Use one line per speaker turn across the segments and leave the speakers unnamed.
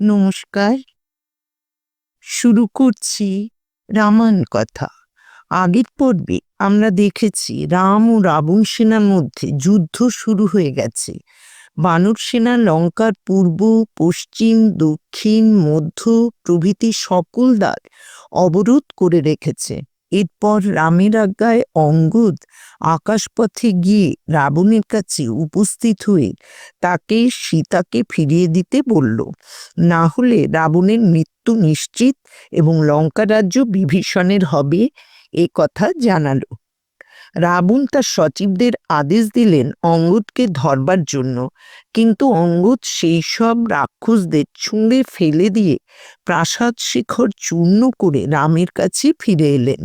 নমস্কার। শুরু করছি রামায়ণ কথা। আগের পর্বে আমরা দেখেছি রাম ও রাবণ সেনার মধ্যে যুদ্ধ শুরু হয়ে গেছে। বানর সেনা লঙ্কার পূর্ব, পশ্চিম, দক্ষিণ, মধ্য প্রভৃতি সকল দ্বার অবরোধ করে রেখেছে। এরপর রামের আজ্ঞায় অঙ্গুদ আকাশপথে গিয়ে রাবণের কাছে উপস্থিত হয়ে তাকে সীতাকে ফিরিয়ে দিতে বলল, না হলে রাবণের মৃত্যু নিশ্চিত এবং লঙ্কা রাজ্য বিভীষণের হবে, এ কথা জানালো। রাবণ তার সচিবদের আদেশ দিলেন অঙ্গদকে ধরবার জন্য। কিন্তু অঙ্গদ সেই সব রাক্ষসদের ছুঁড়ে ফেলে দিয়ে প্রাসাদ শিখর চূর্ণ করে রামের কাছে ফিরে এলেন।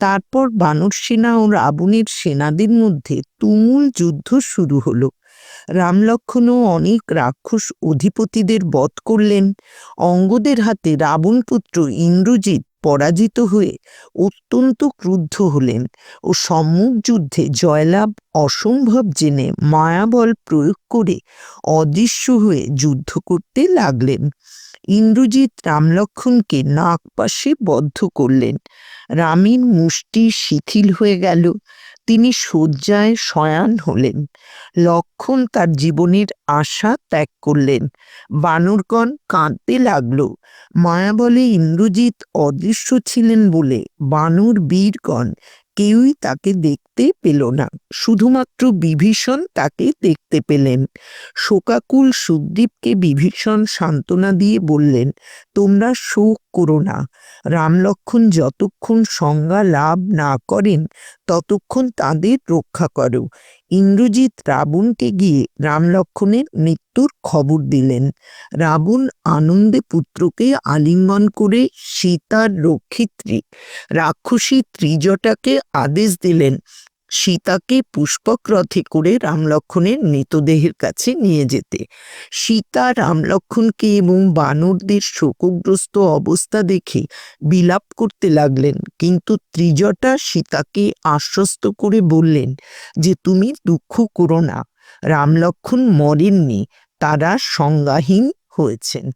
তারপর বানর সেনা ও রাবণের সেনাদের মধ্যে তুমুল যুদ্ধ শুরু হলো। রামলক্ষণও অনেক রাক্ষস অধিপতিদের বধ করলেন। অঙ্গদের হাতে রাবণপুত্র ইন্দ্রজিৎ পরাজিত হয়ে অত্যন্ত ক্রুদ্ধ হলেন ও সম্মুখ যুদ্ধে জয়লাভ অসম্ভব জেনে মায়াবল প্রয়োগ করে অদৃশ্য হয়ে যুদ্ধ করতে লাগলেন। ইন্দ্রজিৎ রামলক্ষণকে নাগপাশে বদ্ধ করলেন। রামের মুষ্টি শিথিল হয়ে গেল। তিনি শয্যায় শয়ান হলেন। লক্ষণ তার জীবনের আশা ত্যাগ করলেন। বানরগণ কাঁদতে লাগল। মায়াবলে ইন্দ্রজিৎ অদৃশ্য ছিলেন বলে বানর বীরগণ কেউই তাকে দেখতে পেল না। শুধুমাত্র বিভীষণ তাকে দেখতে পেলেন। শোকাকুল সুদ্দীপকে বিভীষণ সান্ত্বনা দিয়ে বললেন, তোমরা শোক করো না। রামলক্ষণ যতক্ষণ সংজ্ঞা লাভ না করেন, ততক্ষণ তাদের রক্ষা করো। ইন্দ্রজিৎ রাবণকে গিয়ে রামলক্ষণের মৃত্যুর খবর দিলেন। রাবণ আনন্দে পুত্রকে আলিঙ্গন করে সীতার রক্ষিত্রী, রাক্ষসী ত্রিজটাকে আদেশ দিলেন সীতাকে পুষ্পক রথে করে রামলক্ষণের মৃতদেহের কাছে নিয়ে যেতে। সীতা রামলক্ষণকে এবং বানরদের শোকগ্রস্ত অবস্থা দেখে বিলাপ করতে লাগলেন, কিন্তু ত্রিজটা সীতাকে আশ্বস্ত করে বললেন যে, তুমি দুঃখ করো না রামলক্ষণ মরেননি, তারা সংজ্ঞাহীন হয়েছেন।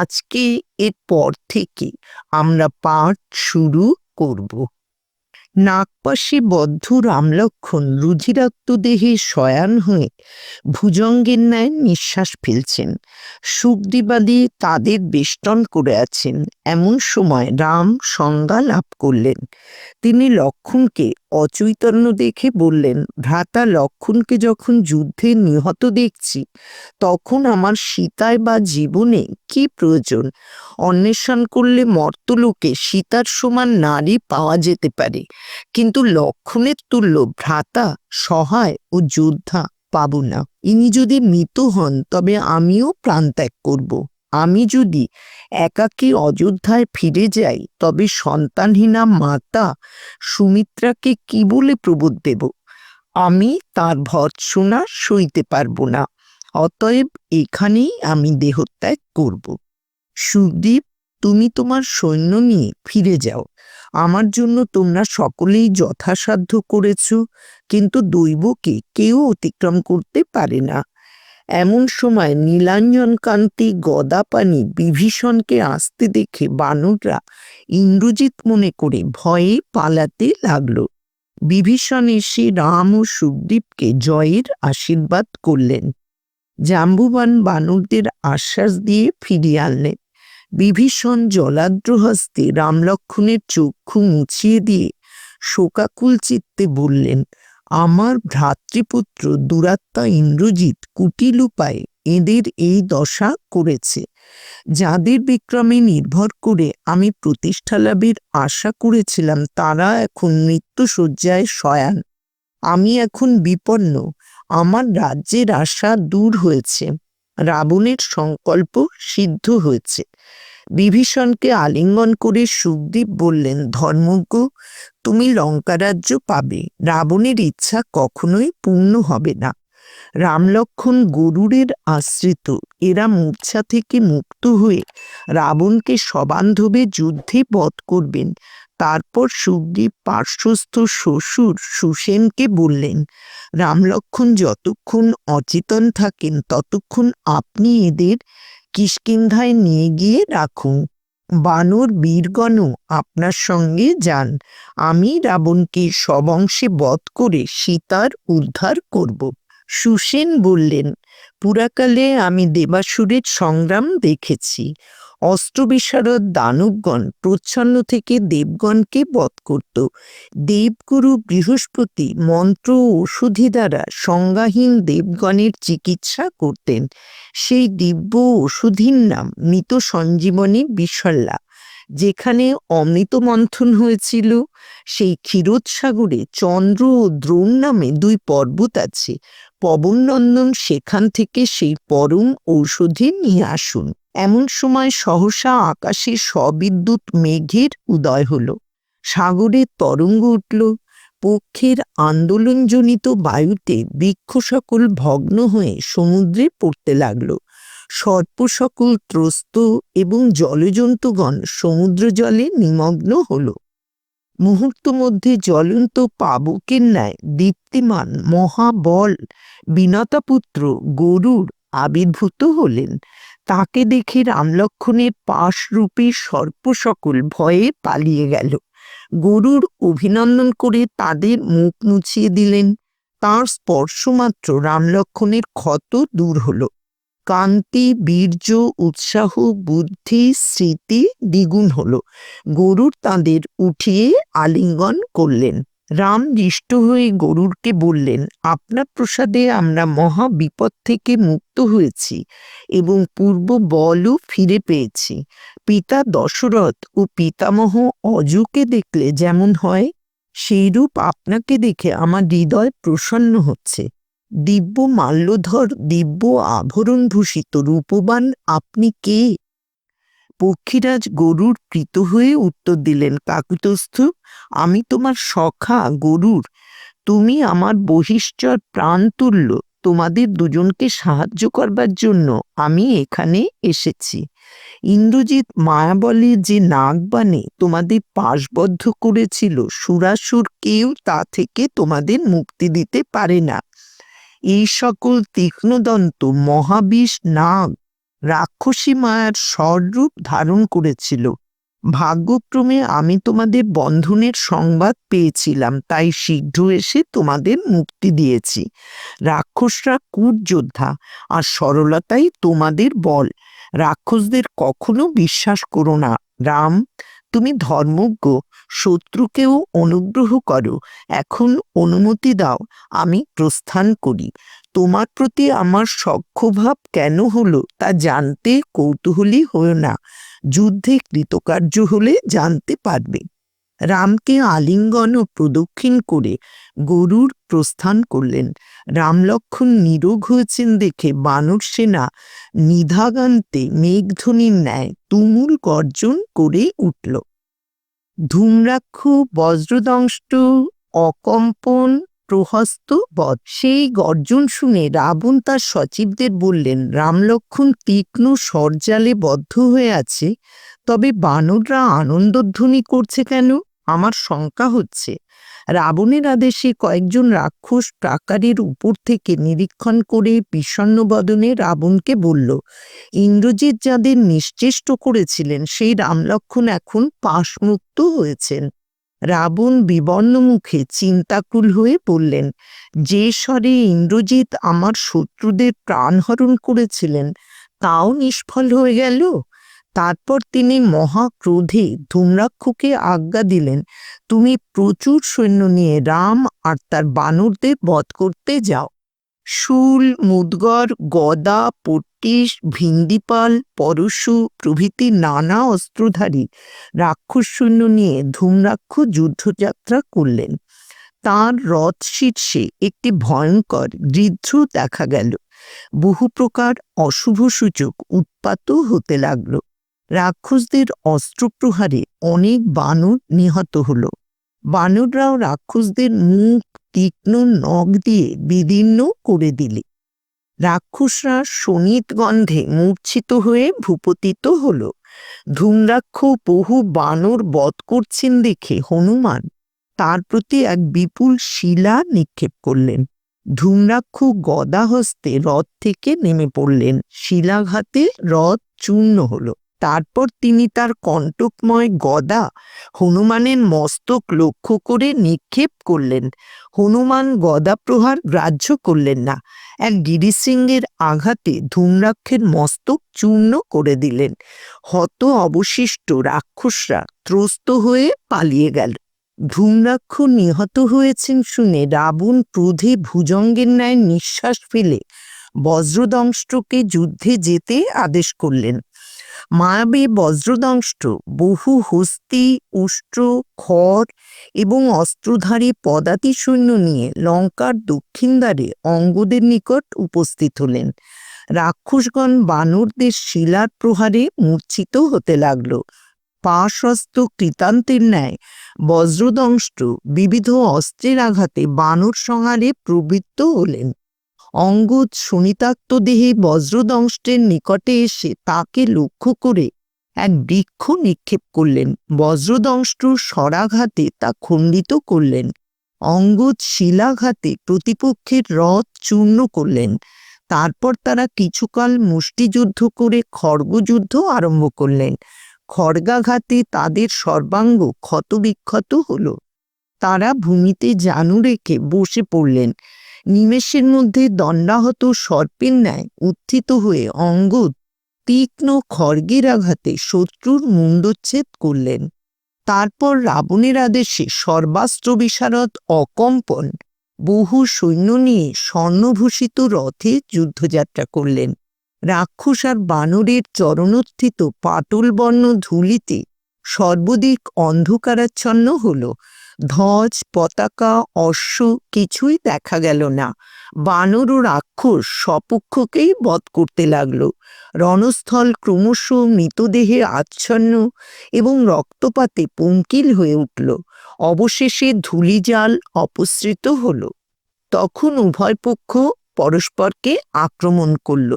আজকে এর পর থেকে আমরা পাঠ শুরু করব। নাগপাশে বদ্ধ রামলক্ষণ রুধিরাক্ত দেহে শয়ান হয়ে ভুজঙ্গের ন্যায় নিঃশ্বাস ফেলছেন। সুখদিবাদী তাদের বেষ্টন করে আছেন। এমন সময় রাম সংজ্ঞা লাভ করলেন। তিনি লক্ষণকে অচৈতন্য দেখে বললেন, ভ্রাতা লক্ষণকে যখন যুদ্ধে নিহত দেখছি, তখন আমার সীতায় বা জীবনে কি প্রয়োজন? অন্বেষণ করলে মর্তলোকে সীতার সমান নারী পাওয়া যেতে পারে। কিন্তু লক্ষণের তুল্য ভ্রাতা, সহায় ও যোদ্ধা পাব না। ইনি যদি মৃত হন, তবে আমিও প্রাণ ত্যাগ করব। আমি যদি একাকী অযোধ্যায় ফিরে যাই, তবে সন্তানহীনা মাতা সুমিত্রাকে কি বলে প্রবোধ দেব? আমি তার ভৎসনা সইতে পারব না, অতএব এখানেই আমি দেহত্যাগ করব। সুদীপ তুমি তোমার সৈন্য নিয়ে ফিরে যাও। আমার জন্য তোমরা সকলেই যথাসাধ্য করেছ, কিন্তু দৈবকে কেউ অতিক্রম করতে পারে না। এমন সময় নীলাঞ্জন কান্তি গদাপানি বিভীষণকে আসতে দেখে বানররা ইন্দ্রজিৎ মনে করে ভয়ে পালাতে লাগল। বিভীষণ এসে রাম ও সুখদীপকে জয়ের আশীর্বাদ করলেন। জাম্বুবান বানরদের আশ্বাস দিয়ে ফিরিয়ে আনলেন। বিভীষণ জলাদ্র হস্তে রামলক্ষণের চক্ষু মুছিয়ে দিয়ে শোকাকুল চিত্তে বললেন আমার ভ্রাতৃপুত্র দুরাত্মা ইন্দ্রজিৎ কুটিল উপায়ে এদের এই দশা করেছে। যাদের বিক্রমে নির্ভর করে আমি প্রতিষ্ঠা লাভের আশা করেছিলাম, তারা এখন মৃত্যুসজ্জায় শয়ান। আমি এখন বিপন্ন। আমার রাজ্যের আশা দূর হয়েছে। রাবণের সংকল্প সিদ্ধ হয়েছে। বিভীষণকে আলিঙ্গন করে সুখদীপ বললেন, ধর্মজ্ঞ, তুমি লঙ্কারাজ্য পাবে। রাবণের ইচ্ছা কখনোই পূর্ণ হবে না। রামলক্ষণ গরুরের আশ্রিত। এরা মূর্ছা থেকে মুক্ত হয়ে রাবণকে সবান্ধবে যুদ্ধে বধ করবেন। তারপর সুগ্রীব পার্শ্বস্থ শ্বশুর সুসেনকে বললেন, রামলক্ষণ যতক্ষণ অচেতন থাকেন, ততক্ষণ আপনি এদের কিষ্কিন্ধায় নিয়ে গিয়ে রাখুন। বানর বীরগণ আপনার সঙ্গে যান। আমি রাবণকে সবংশে বধ করে সীতার উদ্ধার করব। সুসেন বললেন, পুরাকালে আমি দেবাসুরের সংগ্রাম দেখেছি। অস্ত্রবিশারদ দানবগণ প্রচ্ছন্ন থেকে দেবগণকে বধ করত। দেবগুরু বৃহস্পতি মন্ত্র ও ওষুধি দ্বারা সংজ্ঞাহীন দেবগণের চিকিৎসা করতেন। সেই দিব্য ওষুধীর নাম মৃত সঞ্জীবনী বিশল্লা, যেখানে অমৃত মন্থন হয়েছিল। সেই ক্ষীরোৎসাগরে চন্দ্র ও দ্রোণ নামে দুই পর্বত আছে। পবননন্দন সেখান থেকে সেই পরম ঔষধি নিয়ে আসুন। এমন সময় সহসা আকাশে সবিদ্যুৎ মেঘের উদয় হল। সাগরের তরঙ্গ উঠল। পক্ষের আন্দোলনজনিত বায়ুতে বৃক্ষ সকল ভগ্ন হয়ে সমুদ্রে পড়তে লাগল। সর্প সকল ত্রস্ত এবং জলজন্তুগণ সমুদ্র জলে নিমগ্ন হল। মুহূর্ত মধ্যে জ্বলন্ত পাবকের ন্যায় দীপ্তিমান মহাবল বিনতাপুত্র গরুর আবির্ভূত হলেন। তাকে দেখে রামলক্ষণের পাশরূপী সর্প সকল ভয়ে পালিয়ে গেল। গরুর অভিনন্দন করে তাদের মুখ মুছিয়ে দিলেন। তার স্পর্শমাত্র রামলক্ষণের ক্ষত দূর হলো। কান্তি বীর্য, উৎসাহ, বুদ্ধি, স্মৃতি দ্বিগুণ হলো। গরুর তাদের উঠিয়ে আলিঙ্গন করলেন। রাম দৃষ্ট হয়ে গরুরকে বললেন, আপনার প্রসাদে আমরা মহা বিপদ থেকে মুক্ত হয়েছি এবং পূর্ব বলও ফিরে পেয়েছি। পিতা দশরথ ও পিতামহ অজুকে দেখলে যেমন হয়, সেইরূপ আপনাকে দেখে আমার হৃদয় প্রসন্ন হচ্ছে। দিব্য মাল্যধর, দিব্য আভরণভূষিত, রূপবান আপনি কে? পক্ষীরাজ গরুর কৃত হয়ে উত্তর দিলেন, কাকুতস্থ, আমি তোমার সখা, গরুর। তুমি আমার বহিশ্চর প্রাণ তুল্য তোমাদের দুজনকে সাহায্য করবার জন্য আমি এখানে এসেছি। ইন্দ্রজিৎ মায়াবলে যে নাগবানে তোমাদের পাশবদ্ধ করেছিল, সুরাসুর কেউ তা থেকে তোমাদের মুক্তি দিতে পারে না। এই সকল তীক্ষ্ণদন্ত মহাবিষ নাগ রাক্ষসী মায়ার স্বরূপ ধারণ করেছিল। ভাগ্যক্রমে আমি তোমাদের বন্ধনের সংবাদ পেয়েছিলাম, তাই শীঘ্র এসে তোমাদের মুক্তি দিয়েছি। রাক্ষসরা কূট যোদ্ধা, আর সরলতাই তোমাদের বল। রাক্ষসদের কখনো বিশ্বাস করো না। রাম, তুমি ধর্মজ্ঞ, শত্রুকেও অনুগ্রহ করো। এখন অনুমতি দাও, আমি প্রস্থান করি। তোমার প্রতি আমার সক্ষভাব কেন হলো তা জানতে কৌতূহলী হও না। যুদ্ধে কৃতকার্য হলে জানতে পারবে। রামকে আলিঙ্গন ও প্রদক্ষিণ করে গরুর প্রস্থান করলেন। রামলক্ষণ নিরোগ হয়েছেন দেখে বানর সেনা নিধাগান্তে মেঘধ্বনির ন্যায় তুমুল গর্জন করে উঠল। ধূম্রাক্ষ, বজ্রদংষ্ট, অকম্পন প্রহস্ত বধ। সেই গর্জন শুনে রাবণ তার সচিবদের বললেন, রামলক্ষণ তীক্ষ্ণ সরজালে বদ্ধ হয়ে আছে, তবে বানররা আনন্দধ্বনি করছে কেন? আমার শঙ্কা হচ্ছে। রাবণের আদেশে কয়েকজন রাক্ষস প্রাকারের উপর থেকে নিরীক্ষণ করে বিষণ্ন বদনে রাবণকে বলল, ইন্দ্রজিৎ যাদের নিশ্চেষ্ট করেছিলেন, সেই রামলক্ষণ এখন পাশমুক্ত হয়েছেন। রাবণ বিবর্ণ মুখে চিন্তাকুল হয়ে বললেন, যে স্বরে ইন্দ্রজিৎ আমার শত্রুদের প্রাণহরণ করেছিলেন, তাও নিষ্ফল হয়ে গেল তারপর তিনি মহাক্রোধে ধূম্রাক্ষকে আজ্ঞা দিলেন, তুমি প্রচুর সৈন্য নিয়ে রাম আর তার বানরদের বধ করতে যাও। শুল, মুদগর, গদা পট্টিস ভিন্দিপাল, পরশু প্রভৃতি নানা অস্ত্রধারী রাক্ষস সৈন্য নিয়ে ধূমরাক্ষ যুদ্ধযাত্রা করলেন। তার রথ শীর্ষে একটি ভয়ঙ্কর গৃদ্ধ দেখা গেল। বহু প্রকার অশুভ সূচক উৎপাতও হতে লাগল। রাক্ষসদের অস্ত্রপ্রহারে অনেক বানর নিহত হলো। বানররাও রাক্ষসদের মুখ তীক্ষ্ণ নখ দিয়ে বিদীর্ণ করে দিলে। রাক্ষসরা শনিত গন্ধে মূর্ছিত হয়ে ভূপতিত হল। ধূমরাক্ষ বহু বানর বধ করছেন দেখে হনুমান তার প্রতি এক বিপুল শিলা নিক্ষেপ করলেন। ধূম্রাক্ষ গদা হস্তে রথ থেকে নেমে পড়লেন। শিলাঘাতে রথ চূর্ণ হলো। তারপর তিনি তার কণ্টকময় গদা হনুমানের মস্তক লক্ষ্য করে নিক্ষেপ করলেন। হনুমান গদা প্রহার গ্রাহ্য করলেন না। এক গিরিসিংহের আঘাতে ধূম্রাক্ষের মস্তক চূর্ণ করে দিলেন। হত অবশিষ্ট রাক্ষসরা ত্রস্ত হয়ে পালিয়ে গেল। ধূম্রাক্ষ নিহত হয়েছেন শুনে রাবণ ক্রোধে ভুজঙ্গের ন্যায় নিঃশ্বাস ফেলে বজ্রদংষ্টকে যুদ্ধে যেতে আদেশ করলেন। মায়াবী বজ্রদংষ্ট, বহু হস্তি, উষ্ট্র, খড় এবং অস্ত্রধারী পদাতি সৈন্য নিয়ে লঙ্কার দক্ষিণ দ্বারে অঙ্গদের নিকট উপস্থিত হলেন। রাক্ষসগণ বানরদের শিলার প্রহারে মূর্ছিত হতে লাগল। পাশস্ত কৃতান্তের ন্যায় বজ্রদংষ্ট বিবিধ অস্ত্রের আঘাতে বানর সংহারে প্রবৃত্ত হলেন। অঙ্গদ শনিতাক্ত দেহে বজ্রদংষ্টের নিকটে এসে তাকে লক্ষ্য করে এক বৃক্ষ নিক্ষেপ করলেন। বজ্রদংষ্ট স্বরাঘাতে তা খণ্ডিত করলেন। অঙ্গদ শিলাঘাতে প্রতিপক্ষের রথ চূর্ণ করলেন। তারপর তারা কিছুকাল মুষ্টিযুদ্ধ করে খড়গযুদ্ধ আরম্ভ করলেন। খড়গাঘাতে তাদের সর্বাঙ্গ ক্ষতবিক্ষত হল। তারা ভূমিতে জানু রেখে বসে পড়লেন। নিমেষের মধ্যে দণ্ডাহত সর্পের ন্যায় উত্থিত হয়ে অঙ্গদ তীক্ষ্ণ খড়গের আঘাতে শত্রুর মুণ্ডচ্ছেদ করলেন। তারপর রাবণের আদেশে সর্বাস্ত্র বিশারদ অকম্পন বহু সৈন্য নিয়ে স্বর্ণভূষিত রথে যুদ্ধযাত্রা করলেন। রাক্ষস আর বানরের চরণোত্থিত পাটলবর্ণ ধুলিতে সর্বদিক অন্ধকারাচ্ছন্ন হল। ধ্বজ, পতাকা, অশ্ব কিছুই দেখা গেল না। বানর ও রাক্ষস স্বপক্ষকেই বধ করতে লাগল। রণস্থল ক্রমশ মৃতদেহে আচ্ছন্ন এবং রক্তপাতে পঙ্কিল হয়ে উঠল। অবশেষে ধূলিজাল অপসৃত হল। তখন উভয় পক্ষ পরস্পরকে আক্রমণ করল।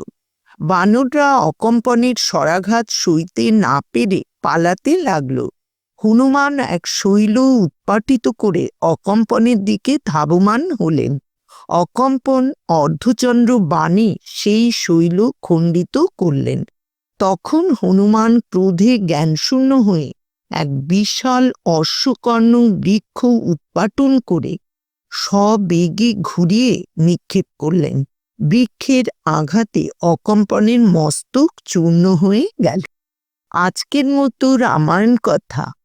বানররা অকম্পনের স্বরাঘাত সইতে না পেরে পালাতে লাগল। হনুমান এক শৈল উৎপাটিত করে অকম্পনের দিকে ধাবমান হলেন। অকম্পন অর্ধচন্দ্র বাণী সেই শৈল খণ্ডিত করলেন। তখন হনুমান ক্রোধে জ্ঞানশূন্য হয়ে এক বিশাল অশ্বকর্ণ বৃক্ষ উৎপাটন করে সবেগে ঘুরিয়ে নিক্ষেপ করলেন। বৃক্ষের আঘাতে অকম্পনের মস্তক চূর্ণ হয়ে গেল। আজকের মতো রামায়ণ কথা।